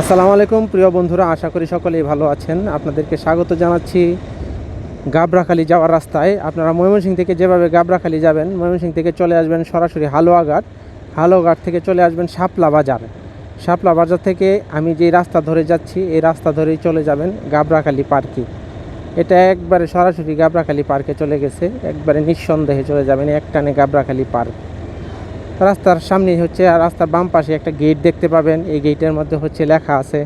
আসসালামু আলাইকুম, প্রিয় বন্ধুরা, আশা করি সকলেই ভালো আছেন। আপনাদেরকে স্বাগত জানাচ্ছি গাবরাখালি যাওয়ার রাস্তায়। আপনারা ময়মনসিংহ থেকে যেভাবে গাবরাখালি যাবেন, ময়মনসিংহ থেকে চলে আসবেন সরাসরি হালুয়াঘাট। হালুয়াঘাট থেকে চলে আসবেন শাপলা বাজার। শাপলা বাজার থেকে আমি যেই রাস্তা ধরে যাচ্ছি, এই রাস্তা ধরেই চলে যাবেন গাবরাখালি পার্কে। এটা একবারে সরাসরি গাবরাখালি পার্কে চলে গেছে, একবারে নিঃসন্দেহে চলে যাবেন একটানে গাবরাখালি পার্ক। রাস্তার সামনেই হচ্ছে আর রাস্তার বাম পাশে একটা গেট দেখতে পাবেন। এই গেটের মধ্যে হচ্ছে লেখা আছে,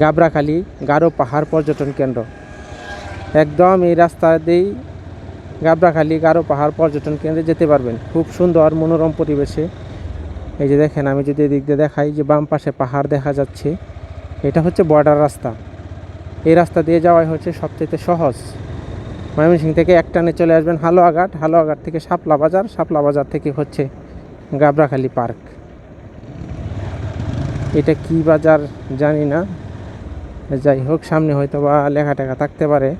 গাবরাখালী গারো পাহাড় পর্যটন কেন্দ্র। একদম এই রাস্তা দিয়েই গাবরাখালী গারো পাহাড় পর্যটন কেন্দ্রে যেতে পারবেন। খুব সুন্দর মনোরম পরিবেশে। এই যে দেখেন, আমি যদি এদিক দিয়ে দেখাই যে বাম পাশে পাহাড় দেখা যাচ্ছে, এটা হচ্ছে বর্ডার রাস্তা। এই রাস্তা দিয়ে যাওয়াই হচ্ছে সবচেয়ে সহজ। ময়মনসিং থেকে একটানে চলে আসবেন হালুয়াঘাট। হালুয়াঘাট থেকে শাপলা বাজার। শাপলা বাজার থেকে হচ্ছে গাবরাখালি পার্ক। এটা কি বাজার জানি না। যাই হোক, সামনে হয়তো বা লেখা টেখা থাকতে পারে।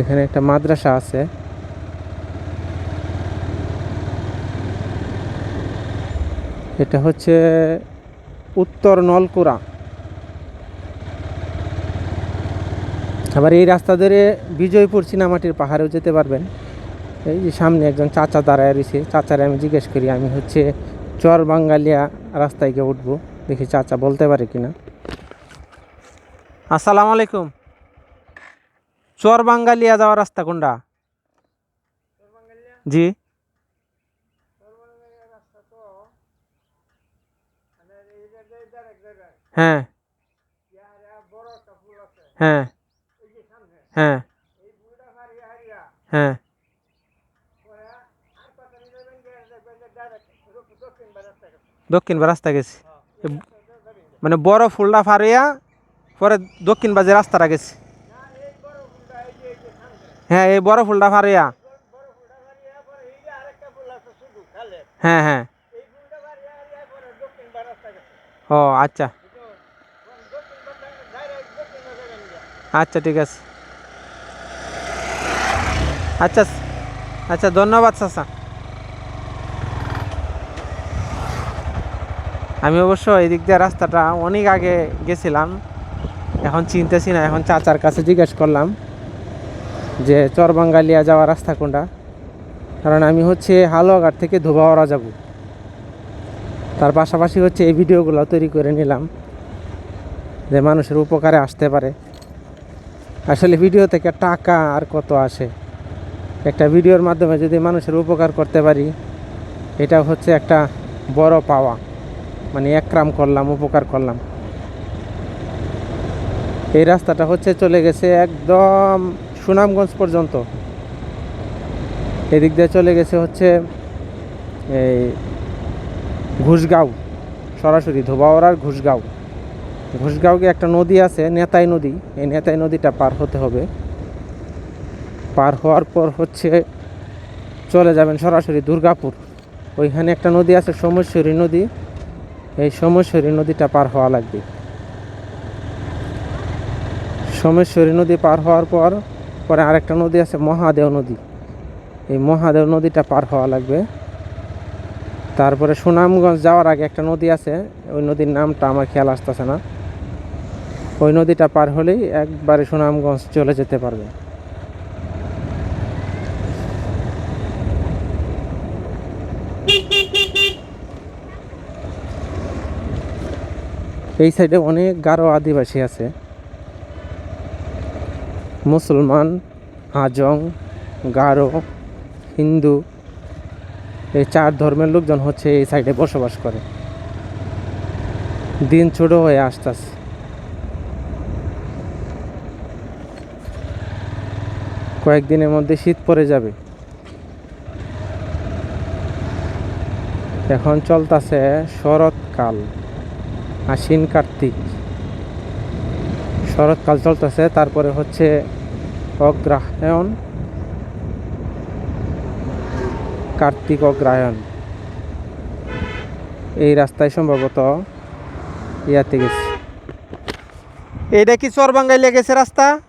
এখানে একটা মাদ্রাসা আছে। এটা হচ্ছে উত্তর নলকুড়া আবার এই রাস্তা ধরে বিজয়পুর চীনামাটির পাহাড়েও যেতে পারবেন। এই যে সামনে একজন চাচা দাঁড়ায় রয়েছে। চাচারে আমি জিজ্ঞেস করি, আমি হচ্ছে চর বাঙ্গালিয়া রাস্তায় গিয়ে উঠবো? দেখি চাচা বলতে পারে কিনা। আসসালামু আলাইকুম। চর বাঙ্গালিয়া যাওয়ার রাস্তা কোনটা? জি। হ্যাঁ। হ্যাঁ। হ্যাঁ। হ্যাঁ। দক্ষিণ বা রাস্তা গেছি। মানে বড় ফুলটা ফারিয়া পরে দক্ষিণ বাজে রাস্তাটা গেছি। হ্যাঁ এই বড় ফুলটা ফারিয়া হ্যাঁ হ্যাঁ। ও আচ্ছা। আচ্ছা ঠিক আছে। আচ্ছা আচ্ছা ধন্যবাদ, চাচা। আমি অবশ্য এই দিক দিয়ে রাস্তাটা অনেক আগে গেছিলাম। এখন চিনতেছি না, এখন চাচার কাছে জিজ্ঞেস করলাম যে চরবাঙ্গালিয়া যাওয়ার রাস্তা কোনটা? কারণ আমি হচ্ছে হালুয়াঘাট থেকে ধোবাওয়ারা যাব। তার পাশাপাশি হচ্ছে এই ভিডিওগুলো তৈরি করে নিলাম যে, মানুষের উপকারে আসতে পারে। আসলে ভিডিও থেকে টাকা আর কত আসে? একটা ভিডিওর মাধ্যমে যদি মানুষের উপকার করতে পারি এটা হচ্ছে একটা বড় পাওয়া। মানে একরাম করলাম, উপকার করলাম। এই রাস্তাটা হচ্ছে চলে গেছে একদম সুনামগঞ্জ পর্যন্ত। এদিক দিয়ে চলে গেছে হচ্ছে এই ঘুষগাঁও সরাসরি ধোবাওয়ার ঘুষগাঁও ঘুষগাঁওকে একটা নদী আছে, নেতাই নদী। এই নেতাই নদীটা পার হতে হবে। পার হওয়ার পর হচ্ছে চলে যাবেন সরাসরি দুর্গাপুর। ওইখানে একটা নদী আছে সোমেশ্বরী নদী। এই সোমেশ্বরী নদীটা পার হওয়া লাগবে। সোমেশ্বরী নদী পার হওয়ার পর, পরে আরেকটা নদী আছে, মহাদেও নদী। এই মহাদেও নদীটা পার হওয়া লাগবে। তারপরে সুনামগঞ্জ যাওয়ার আগে একটা নদী আছে, ওই নদীর নামটা আমার খেয়াল আসতেছে না। ওই নদীটা পার হলেই একবারে সুনামগঞ্জ চলে যেতে পারবে। এই সাইডে অনেক গারো আদিবাসী আছে। মুসলমান, হাজং, গারো, হিন্দু, এই চার ধর্মের লোকজন হচ্ছে এই সাইডে বসবাস করে। দিন ছোট হয়ে আসতেছে। কয়েকদিনের মধ্যে শীত পড়ে যাবে। এখন চলতেছে শরৎকাল। আশ্বিন কার্তিক। শরৎকাল চলতেছে, তারপরে হচ্ছে অগ্রহায়ণ। কার্তিক অগ্রহায়ণ। এই রাস্তায় সম্ভবত ইয়াতে গেছে। এইটা কি চরবাঙ্গাই লেগেছে রাস্তা?